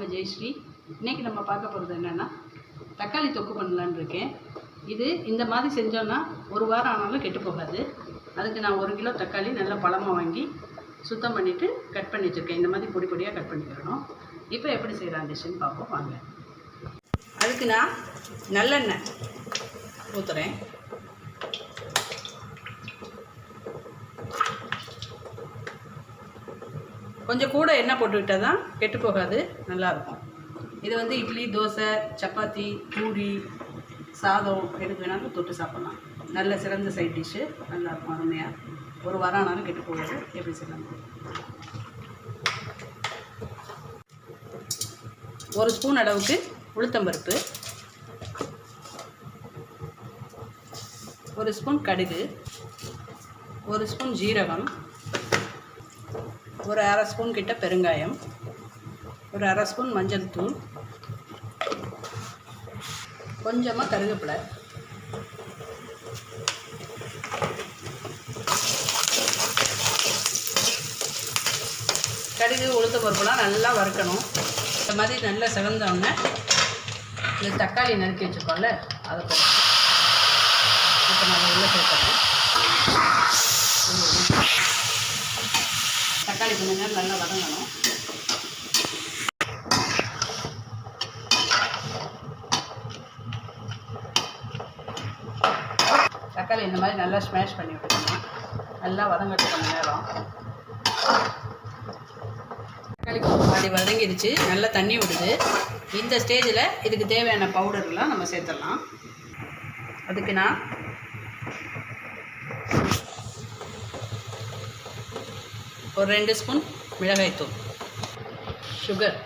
உங்கள் ஜெயஸ்ரீ இன்றைக்கி நம்ம பார்க்க போகிறது என்னென்னா தக்காளி தொக்கு பண்ணலான்னு இருக்கேன். இது இந்த மாதிரி செஞ்சோன்னா ஒரு வாரம் ஆனாலும் கெட்டு போகாது. அதுக்கு நான் ஒரு கிலோ தக்காளி நல்லா பழமாக வாங்கி சுத்தம் பண்ணிவிட்டு கட் பண்ணி வச்சுருக்கேன். இந்த மாதிரி பொடி பொடியாக கட் பண்ணிக்கிறணும் இப்போ எப்படி செய்கிறான் டிஷ்ஷுன்னு பார்ப்போம். வாங்க. அதுக்கு நான் நல்லெண்ணெய் ஊற்றுறேன் கொஞ்சம் கூட எண்ணெய் போட்டுக்கிட்டால் தான் கெட்டு போகாது நல்லாயிருக்கும் இது வந்து இட்லி தோசை சப்பாத்தி பூரி சாதம் எதுக்கு வேணாலும் தொட்டு சாப்பிட்லாம். நல்ல சிறந்த சைட் டிஷ்ஷு நல்லாயிருக்கும் அருமையாக ஒரு வாரம் ஆனாலும் கெட்டு போகாது எப்படி செய்யலாம்? ஒரு ஸ்பூன் அளவுக்கு உளுத்தம்பருப்பு. ஒரு ஸ்பூன் கடுகு. ஒரு ஸ்பூன் ஜீரகம். ஒரு அரை ஸ்பூன் கிட்ட பெருங்காயம். ஒரு அரை ஸ்பூன் மஞ்சள் தூள். கொஞ்சமாக கருவேப்பிலை. கடுகு உளுத்த பருப்புலாம் நல்லா வறுக்கணும். இந்த மாதிரி நல்லா சிவந்தோடனே இந்த தக்காளி நறுக்கி வச்சுருக்கோம்ல அதை போட்டு. இப்போ நான் உள்ளே சேர்த்துறேன் தக்காளி கொஞ்சம் நேரம் நல்லா வதங்கணும். தக்காளி இந்த மாதிரி நல்லா ஸ்மேஷ் பண்ணி விட்டுக்கணும். நல்லா வதங்கட்டு கொஞ்சம் நேரம். தக்காளி பாதி வதங்கிடுச்சு. நல்லா தண்ணி விடுது. இந்த ஸ்டேஜில் இதுக்கு தேவையான பவுடர்லாம் நம்ம சேர்த்துடலாம். அதுக்கு நான் ஒரு ரெண்டு ஸ்பூன் மிளகாய்த்தூள் சுகர்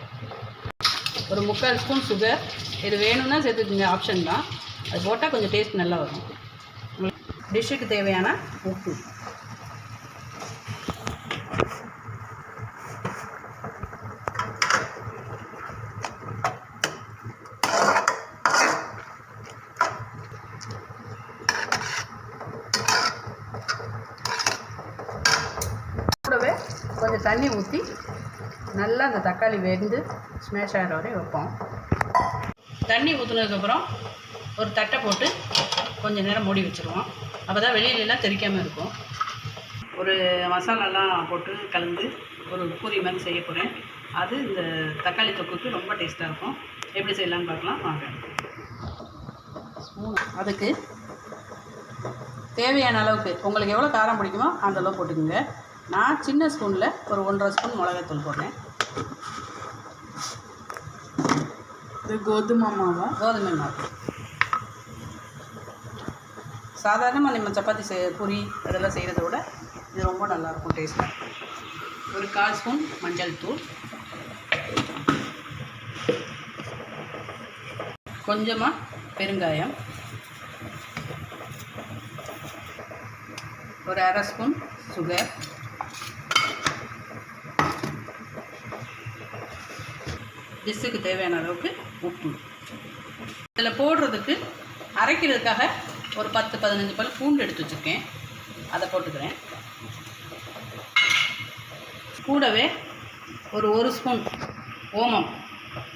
ஒரு முக்கால் ஸ்பூன் சுகர் இது வேணும்னா சேர்த்துக்குங்க. ஆப்ஷன் தான். அது போட்டால் கொஞ்சம் டேஸ்ட் நல்லா வரும். டிஷ்ஷுக்கு தேவையான உப்பு. கூடவே கொஞ்சம் தண்ணி ஊற்றி நல்லா அந்த தக்காளி வெந்து ஸ்மேஷ் ஆகிற வரையும் வைப்போம். தண்ணி ஊற்றுனதுக்கப்புறம் ஒரு தட்டை போட்டு கொஞ்சம் நேரம் மூடி வச்சுருவோம். அப்போ தான் வெளியிலலாம் தெரிக்காமல் இருக்கும். ஒரு மசாலாலாம் போட்டு கலந்து ஒரு பூரி மாதிரி செய்ய போகிறேன் அது இந்த தக்காளி தொக்குக்கு ரொம்ப டேஸ்ட்டாக இருக்கும். எப்படி செய்யலாம்னு பார்க்கலாம். வாங்க. ஸ்பூன். அதுக்கு தேவையான அளவுக்கு உங்களுக்கு எவ்வளோ காரம் பிடிக்குமோ அந்த அளவு போட்டுக்கோங்க. நான் சின்ன ஸ்பூனில் ஒரு ஒன்றரை ஸ்பூன் மிளகாத்தூள் போடுறேன். இது கோதுமை மாவா? கோதுமை மாவு. சாதாரணமாக நம்ம சப்பாத்தி செய் பொறி அதெல்லாம் செய்கிறத விட இது ரொம்ப நல்லாயிருக்கும் டேஸ்ட்டாக ஒரு கால் ஸ்பூன் மஞ்சள் தூள். கொஞ்சமாக பெருங்காயம். ஒரு அரை ஸ்பூன் சுகர். டிஷ்ஷுக்கு தேவையான அளவுக்கு உப்பு. இதில் போடுறதுக்கு அரைக்கிறதுக்காக ஒரு பத்து பதினஞ்சு பல் பூண்டு எடுத்து வச்சுருக்கேன். அதை போட்டுக்கிறேன். கூடவே ஒரு ஒரு ஸ்பூன் ஓமம்.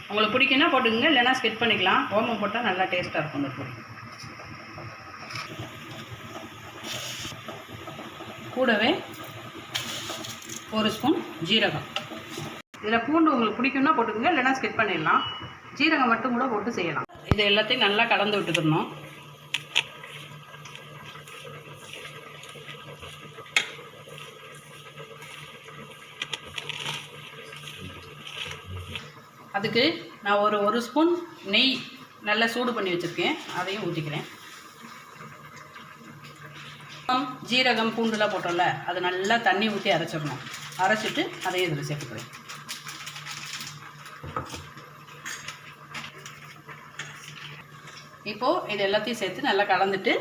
உங்களுக்கு பிடிக்குன்னா போட்டுக்கோங்க இல்லைன்னா ஸ்கிட் பண்ணிக்கலாம். ஓமம் போட்டால் நல்லா டேஸ்ட்டாக இருக்கும் இந்த பொடி. கூடவே ஒரு ஸ்பூன் ஜீரகம். இதில் பூண்டு உங்களுக்கு பிடிக்கும்னா போட்டுக்கோங்க இல்லைன்னா ஸ்கிட் பண்ணிடலாம். ஜீரகம் மட்டும் கூட போட்டு செய்யலாம். இது எல்லாத்தையும் நல்லா கலந்து விட்டுக்கணும். அதுக்கு நான் ஒரு ஒரு ஸ்பூன் நெய் நல்லா சூடு பண்ணி வச்சுருக்கேன். அதையும் ஊற்றிக்கிறேன் ஜீரகம் பூண்டுலாம் போட்டோம்ல அது நல்லா தண்ணி ஊற்றி அரைச்சிடணும். அரைச்சிட்டு அதையும் இதில் சேர்த்துக்கிறேன். இப்போது இது எல்லாத்தையும் சேர்த்து நல்லா கலந்துட்டு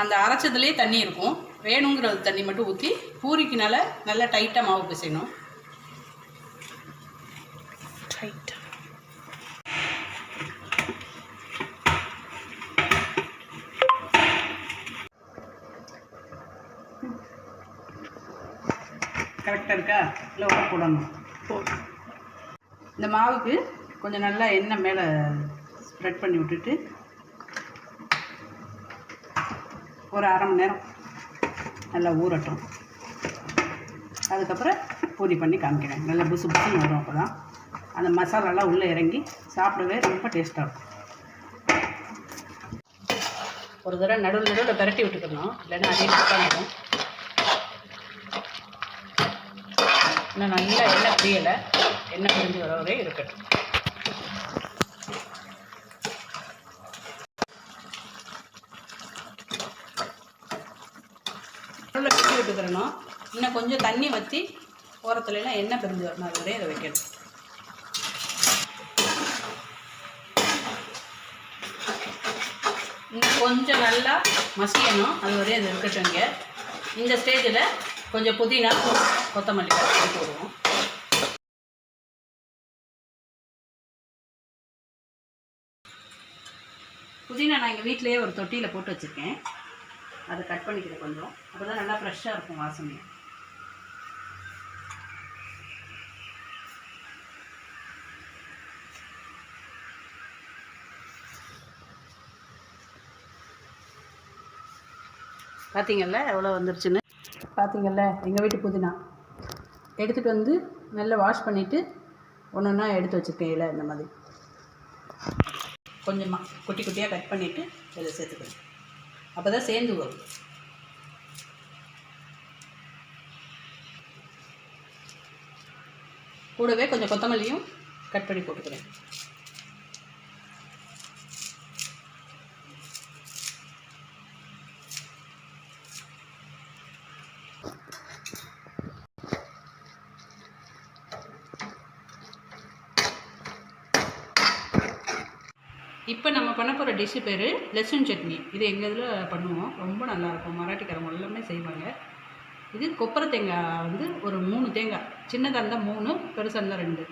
அந்த அரைச்சதுலேயே தண்ணி இருக்கும். வேணுங்கிற தண்ணி மட்டும் ஊற்றி பூரிக்குனால நல்லா டைட்டாக மாவு பிசையணும். இருக்கா? இல்லை உப்பு போடணும்? இந்த மாவுக்கு கொஞ்சம் நல்லா எண்ணெய் மேலே ஸ்ப்ரெட் பண்ணி விட்டுட்டு ஒரு அரை மணி நேரம் நல்லா ஊறட்டும். அதுக்கப்புறம் பூரி பண்ணி காமிக்கிறேன். நல்லா புசு புசுன்னு வரும் அப்போ தான் அந்த மசாலாலாம் உள்ளே இறங்கி சாப்பிடவே ரொம்ப டேஸ்ட்டாக இருக்கும். ஒரு தடவை நடுவில் நடுவில் பரட்டி விட்டுக்கணும். இல்லைன்னா அதே உட்காந்துடும் இன்னும் நல்லா எண்ணெய் பிரியலை எண்ணெய் பிரிஞ்சு வர இருக்கட்டும். உள்ள பிச்சு விட்டுக்கிறணும் இன்னும் கொஞ்சம் தண்ணி வற்றி ஓரத்துலலாம் எண்ணெய் பிரிஞ்சு வரணும் அது வரையும் இதை வைக்கணும். இன்னும் கொஞ்சம் நல்லா மசியணும் அது வரையும் இது இருக்கட்டும் இங்கே. இந்த ஸ்டேஜில் கொஞ்சம் புதினா கொத்தமல்லி கட்டி போடுவோம். புதினா நான் எங்கள் வீட்டிலேயே ஒரு தொட்டியில் போட்டு வச்சுருக்கேன். அதை கட் பண்ணிக்கிறேன் கொஞ்சம். அப்போ தான் நல்லா ஃப்ரெஷ்ஷாக இருக்கும் வாசனை. பார்த்தீங்கல்ல எவ்வளோ வந்துருச்சுன்னு? பார்த்தீங்கல்ல எங்கள் வீட்டு புதினா. எடுத்துகிட்டு வந்து நல்லா வாஷ் பண்ணிவிட்டு ஒன்று ஒன்றா எடுத்து வச்சுருக்கேன் இலை இந்த மாதிரி. கொஞ்சமாக குட்டி குட்டியாக கட் பண்ணிவிட்டு இதில் சேர்த்துக்கணும். அப்போ தான் சேர்ந்து வரும். கூடவே கொஞ்சம் கொத்தமல்லியும் கட் பண்ணி போட்டுக்கிறேன். இப்போ நம்ம பண்ண போகிற டிஷ்ஷு பேர் லெசன் சட்னி. இது எங்கள் இதில் பண்ணுவோம். ரொம்ப நல்லாயிருக்கும் மராட்டிக்காரங்க எல்லாமே செய்வாங்க. இது கொப்பரை தேங்காய் வந்து ஒரு மூணு தேங்காய். சின்னதாக இருந்தால் மூணு பெருசாக இருந்தால் ரெண்டு.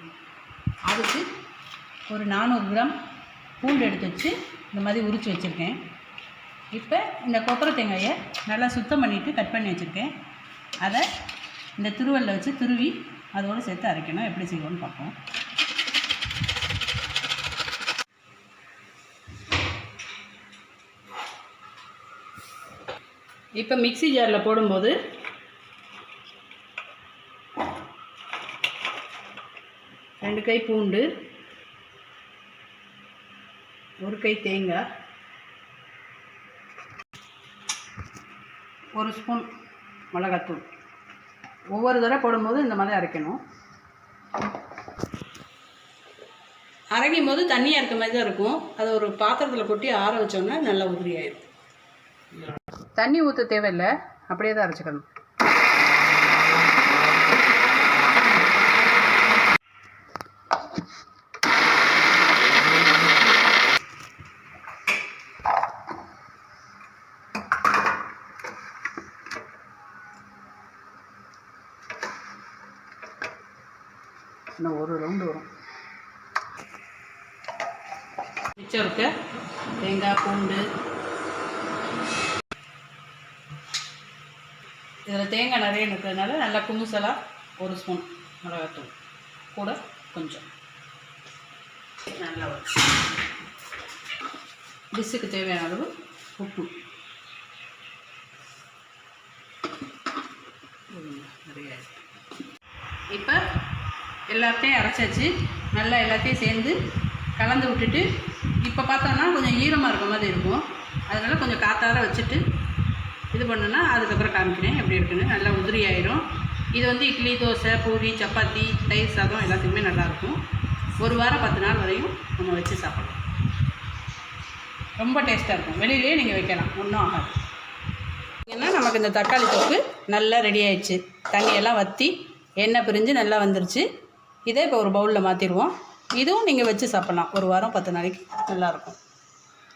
அதுக்கு ஒரு நானூறு கிராம் பூண்டு எடுத்து வச்சு இந்த மாதிரி உரித்து வச்சுருக்கேன். இப்போ இந்த கொப்பரை தேங்காயை நல்லா சுத்தம் பண்ணிவிட்டு கட் பண்ணி வச்சுருக்கேன். அதை இந்த திருவல்ல வச்சு துருவி அதோடு சேர்த்து அரைக்கணும். எப்படி செய்வோன்னு பார்ப்போம். இப்போ மிக்ஸி ஜாரில் போடும்போது ரெண்டு கை பூண்டு ஒரு கை தேங்காய் ஒரு ஸ்பூன் மிளகாத்தூள். ஒவ்வொரு தடவை போடும்போது இந்த மாதிரி அரைக்கணும். அரைக்கும் போது தண்ணியாக இருக்க மாதிரி தான் இருக்கும். அதை ஒரு பாத்திரத்தில் கொட்டி ஆற வச்சோன்னா நல்லா உதிரி ஆயிடும் தண்ணி ஊற்ற தேவையில்லை. அப்படியே தான் அரைச்சிக்கணும். இன்னும் ஒரு ரவுண்டு வரும். மிச்சம் இருக்க தேங்காய் பூண்டு இதில் தேங்காய் நிறைய இருக்கிறதுனால நல்லா குமுசலாக ஒரு ஸ்பூன் மிளகாத்தூள். கூட கொஞ்சம். நல்லா வரும் டிஷ்ஷுக்கு தேவையான அளவு உப்பு. நிறைய இப்போ எல்லாத்தையும் அரைச்சாச்சு. நல்லா எல்லாத்தையும் சேர்ந்து கலந்து விட்டுட்டு இப்போ பார்த்தோன்னா கொஞ்சம் ஈரமாக இருக்க மாதிரி இருக்கும். அதனால் கொஞ்சம் காத்தார வச்சுட்டு இது பண்ணுன்னா அதுக்கப்புறம் காமிக்கிறேன். எப்படி இருக்குன்னு நல்லா உதிரி ஆயிரும். இது வந்து இட்லி தோசை பூரி சப்பாத்தி தயிர் சாதம் எல்லாத்துக்குமே நல்லாயிருக்கும் ஒரு வாரம் பத்து நாள் வரையும் நம்ம வச்சு சாப்பிடலாம். ரொம்ப டேஸ்ட்டாக இருக்கும். வெளியிலேயே நீங்கள் வைக்கலாம். ஒன்றும் ஆகாது. ஏன்னா நமக்கு இந்த தக்காளி தொக்கு நல்லா ரெடி ஆயிடுச்சு. தண்ணியெல்லாம் வற்றி எண்ணெய் பிரிஞ்சு நல்லா வந்துருச்சு. இதே இப்போ ஒரு பவுலில் மாற்றிடுவோம் இதுவும் நீங்கள் வச்சு சாப்பிட்லாம். ஒரு வாரம் பத்து நாளைக்கு நல்லாயிருக்கும்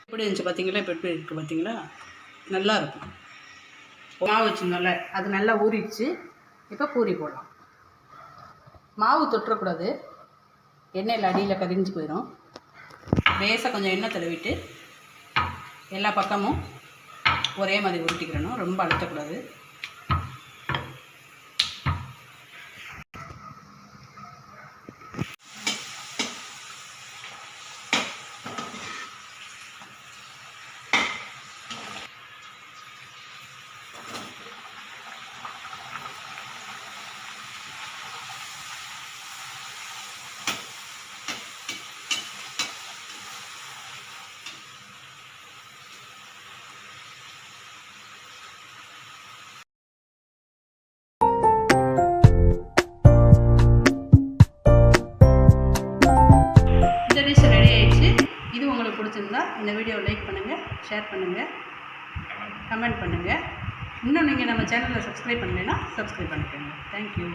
எப்படி இருந்துச்சு பார்த்தீங்களா இப்போ எப்படி இருக்குது பார்த்தீங்களா நல்லாயிருக்கும் மாவு வச்சுருந்தோம்ல அது நல்லா ஊறிடுச்சு. இப்போ பூரி போடலாம். மாவு தொட்டுறக்கூடாது எண்ணெயில் அடியில் கரிஞ்சு போயிடும். பேஸை கொஞ்சம் எண்ணெய் தடவிட்டு எல்லா பக்கமும் ஒரே மாதிரி உருட்டிக்கிறணும் ரொம்ப அழுத்தக்கூடாது. இந்த வீடியோவை லைக் பண்ணுங்கள் ஷேர் பண்ணுங்கள் கமெண்ட் பண்ணுங்கள் இன்னும் நீங்கள் நம்ம சேனலில் சப்ஸ்கிரைப் பண்ணலைன்னா சப்ஸ்கிரைப் பண்ணிக்கோங்க. தேங்க்யூ